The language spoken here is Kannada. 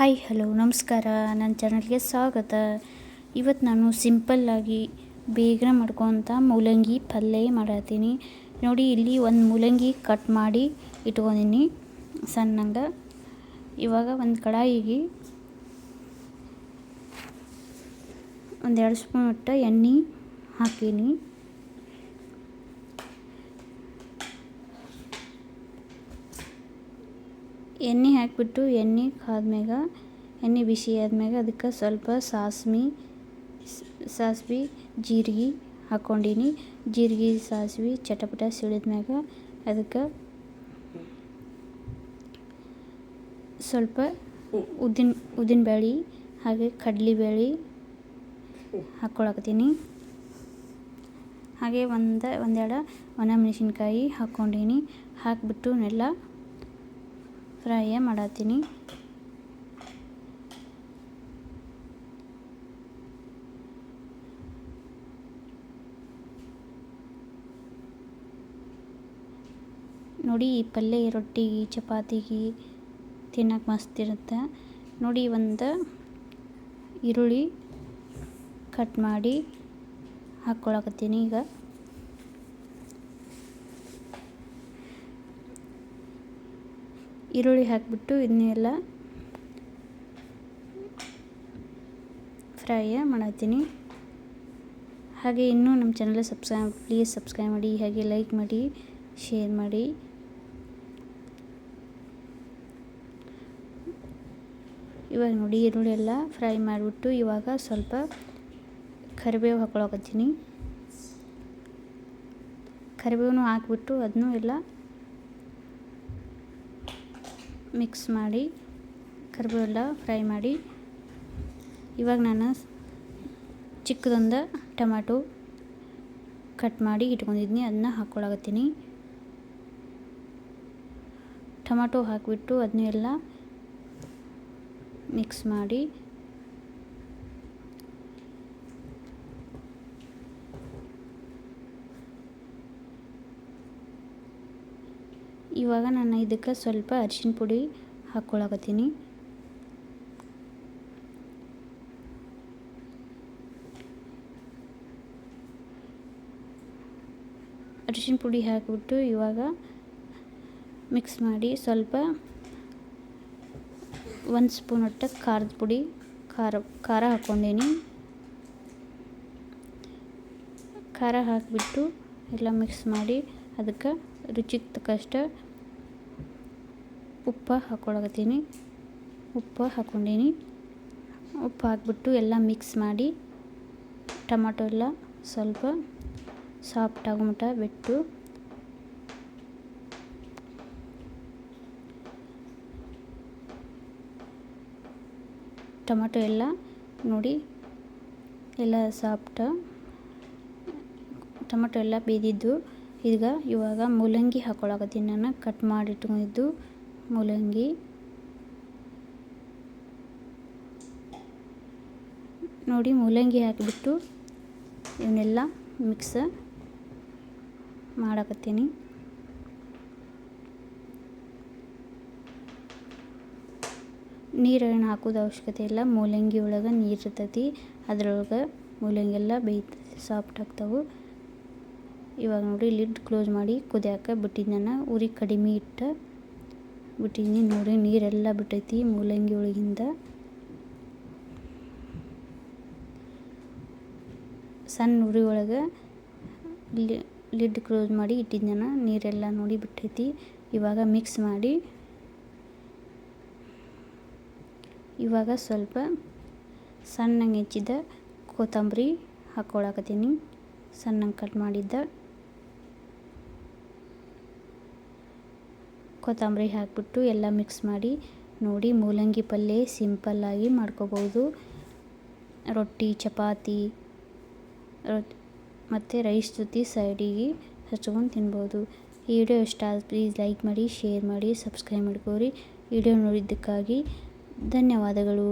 ಹಾಯ್, ಹಲೋ, ನಮಸ್ಕಾರ. ನನ್ನ ಚಾನಲ್ಗೆ ಸ್ವಾಗತ. ಇವತ್ತು ನಾನು ಸಿಂಪಲ್ಲಾಗಿ ಬೇಗನೆ ಮಾಡ್ಕೊತ ಮೂಲಂಗಿ ಪಲ್ಯ ಮಾಡತ್ತೀನಿ. ನೋಡಿ, ಇಲ್ಲಿ ಒಂದು ಮೂಲಂಗಿ ಕಟ್ ಮಾಡಿ ಇಟ್ಕೊಂಡಿನಿ ಸಣ್ಣಂಗೆ. ಇವಾಗ ಒಂದು ಕಡಾಯಿಗೆ ಒಂದೆರಡು ಸ್ಪೂನ್ ಒಟ್ಟು ಎಣ್ಣೆ ಹಾಕೀನಿ. ಎಣ್ಣೆ ಹಾಕಿಬಿಟ್ಟು ಎಣ್ಣೆ ಕಾದ್ಮ್ಯಾಗ, ಎಣ್ಣೆ ಬಿಸಿ ಆದ್ಮ್ಯಾಗ ಅದಕ್ಕೆ ಸ್ವಲ್ಪ ಸಾಸ್ವೆ ಸಾಸ್ವೆ, ಜೀರಿಗೆ ಹಾಕ್ಕೊಂಡೀನಿ. ಜೀರಿಗೆ, ಸಾಸ್ವಿ, ಚಟಪಟ ಸಿಡಿದ್ಮ್ಯಾಗ ಅದಕ್ಕೆ ಸ್ವಲ್ಪ ಉದ್ದಿನ ಉದ್ದಿನ ಬೇಳೆ ಹಾಗೆ ಕಡ್ಲಿ ಬೇಳೆ ಹಾಕ್ಕೊಳಕತ್ತೀನಿ. ಹಾಗೆ ಒಂದು, ಒಂದೆರಡು ಒಣ ಮೆಣಸಿನ್ಕಾಯಿ ಹಾಕ್ಕೊಂಡೀನಿ. ಹಾಕಿಬಿಟ್ಟು ನೆಲ್ಲ ಫ್ರೈ ಮಾಡತ್ತೀನಿ. ನೋಡಿ, ಈ ಪಲ್ಯ ರೊಟ್ಟಿಗೆ ಚಪಾತಿಗೆ ತಿನ್ನಕ್ಕೆ ಮಸ್ತ್ ಇರುತ್ತೆ. ನೋಡಿ, ಒಂದು ಈರುಳ್ಳಿ ಕಟ್ ಮಾಡಿ ಹಾಕ್ಕೊಳಕತ್ತೀನಿ ಈಗ. ಈರುಳ್ಳಿ ಹಾಕಿಬಿಟ್ಟು ಇದನ್ನೆಲ್ಲ ಫ್ರೈ ಮಾಡತ್ತೀನಿ. ಹಾಗೆ ಇನ್ನೂ ನಮ್ಮ ಚಾನಲ್ ಸಬ್ಸ್ಕ್ರೈಬ್ ಪ್ಲೀಸ್ ಸಬ್ಸ್ಕ್ರೈಬ್ ಮಾಡಿ, ಹಾಗೆ ಲೈಕ್ ಮಾಡಿ ಶೇರ್ ಮಾಡಿ. ಇವಾಗ ನೋಡಿ ಈರುಳ್ಳಿ ಎಲ್ಲ ಫ್ರೈ ಮಾಡಿಬಿಟ್ಟು ಇವಾಗ ಸ್ವಲ್ಪ ಕರಿಬೇವು ಹಾಕ್ಕೊಳಕತ್ತೀನಿ. ಕರಿಬೇವು ಹಾಕ್ಬಿಟ್ಟು ಅದನ್ನೂ ಎಲ್ಲ ಮಿಕ್ಸ್ ಮಾಡಿ ಕರಿಬೇವೆಲ್ಲ ಫ್ರೈ ಮಾಡಿ. ಇವಾಗ ನಾನು ಚಿಕ್ಕದೊಂದು ಟೊಮ್ಯಾಟೊ ಕಟ್ ಮಾಡಿ ಇಟ್ಕೊಂಡಿದ್ದೀನಿ ಅದನ್ನ ಹಾಕ್ಕೊಳಕತ್ತೀನಿ ಟೊಮ್ಯಾಟೊ ಹಾಕಿಬಿಟ್ಟು ಅದನ್ನೆಲ್ಲ ಮಿಕ್ಸ್ ಮಾಡಿ ಇವಾಗ ನಾನು ಇದಕ್ಕೆ ಸ್ವಲ್ಪ ಅರಿಶಿನ ಪುಡಿ ಹಾಕ್ಕೊಳಕತ್ತೀನಿ. ಅರಿಶಿನ ಪುಡಿ ಹಾಕಿಬಿಟ್ಟು ಇವಾಗ ಮಿಕ್ಸ್ ಮಾಡಿ ಸ್ವಲ್ಪ ಒಂದು ಸ್ಪೂನ್ ಒಟ್ಟು ಖಾರದ ಪುಡಿ, ಖಾರ ಖಾರ ಹಾಕ್ಕೊಂಡೀನಿ. ಖಾರ ಹಾಕಿಬಿಟ್ಟು ಎಲ್ಲ ಮಿಕ್ಸ್ ಮಾಡಿ ಅದಕ್ಕೆ ರುಚಿಗೆ ತಕ್ಕಷ್ಟು ಉಪ್ಪು ಹಾಕ್ಕೊಳಕತ್ತೀನಿ. ಉಪ್ಪು ಹಾಕ್ಕೊಂಡೀನಿ. ಉಪ್ಪು ಹಾಕ್ಬಿಟ್ಟು ಎಲ್ಲ ಮಿಕ್ಸ್ ಮಾಡಿ ಟೊಮಾಟೊ ಎಲ್ಲ ಸ್ವಲ್ಪ ಸಾಫ್ಟ್ ಆಗೋ ಬಿಟ್ಟು ಟೊಮಾಟೊ ಎಲ್ಲ ನೋಡಿ ಎಲ್ಲ ಸಾಫ್ಟ ಟೊಮೆಟೊ ಎಲ್ಲ ಬೇದಿದ್ದು. ಈಗ ಇವಾಗ ಮೂಲಂಗಿ ಹಾಕ್ಕೊಳಕತ್ತೀನಿ ನಾನು. ಕಟ್ ಮಾಡಿ ಇಟ್ಕೊಂಡಿದ್ದು. ಮೂಲಂಗಿ. ನೋಡಿ ಮೂಲಂಗಿ ಹಾಕಿಬಿಟ್ಟು ಇವನ್ನೆಲ್ಲ ಮಿಕ್ಸ್ ಮಾಡಕತ್ತೀನಿ. ನೀರೇನು ಹಾಕೋದು ಅವಶ್ಯಕತೆ ಇಲ್ಲ. ಮೂಲಂಗಿ ಒಳಗೆ ನೀರು ಇರ್ತೈತಿ. ಅದರೊಳಗೆ ಮೂಲಂಗಿ ಎಲ್ಲ ಬೇಯ್ತೈತಿ ಸಾಫ್ಟ್ ಆಗ್ತಾವೆ. ಇವಾಗ ನೋಡಿ ಲಿಡ್ ಕ್ಲೋಸ್ ಮಾಡಿ ಕುದಿಯಾಕ ಬಿಟ್ಟಿದ್ನ ಉರಿ ಕಡಿಮೆ ಇಟ್ಟು ಬಿಟ್ಟಿದ್ದೀನಿ ನೋಡಿ ನೀರೆಲ್ಲ ಬಿಟ್ಟೈತಿ ಮೂಲಂಗಿ ಒಳಗಿಂದ ಸಣ್ಣ ಉರಿ ಒಳಗೆ ಲಿಡ್ ಕ್ಲೋಸ್ ಮಾಡಿ ಇಟ್ಟಿದ್ದೇನೆ, ನೀರೆಲ್ಲ ನೋಡಿ ಬಿಟ್ಟೈತಿ. ಇವಾಗ ಮಿಕ್ಸ್ ಮಾಡಿ, ಇವಾಗ ಸ್ವಲ್ಪ ಸಣ್ಣಗೆ ಹೆಚ್ಚಿದ ಕೊತ್ತಂಬರಿ ಹಾಕ್ಕೊಳಕತ್ತೀನಿ ಸಣ್ಣಗೆ ಕಟ್ ಮಾಡಿದ್ದ ಕೊತ್ತಂಬರಿ ಹಾಕಿಬಿಟ್ಟು ಎಲ್ಲ ಮಿಕ್ಸ್ ಮಾಡಿ ನೋಡಿ ಮೂಲಂಗಿ ಪಲ್ಯ ಸಿಂಪಲ್ಲಾಗಿ ಮಾಡ್ಕೋಬೋದು. ರೊಟ್ಟಿ, ಚಪಾತಿ, ರೊಟ್ಟಿ ಮತ್ತು ರೈಸ್ ಜೊತೆ ಸೈಡಿಗೆ ಹಚ್ಕೊಂಡು ತಿನ್ಬೋದು. ಈ ವಿಡಿಯೋ ಇಷ್ಟ ಆದ ಪ್ಲೀಸ್ ಲೈಕ್ ಮಾಡಿ ಶೇರ್ ಮಾಡಿ ಸಬ್ಸ್ಕ್ರೈಬ್ ಮಾಡ್ಕೋರಿ. ವಿಡಿಯೋ ನೋಡಿದ್ದಕ್ಕಾಗಿ ಧನ್ಯವಾದಗಳು.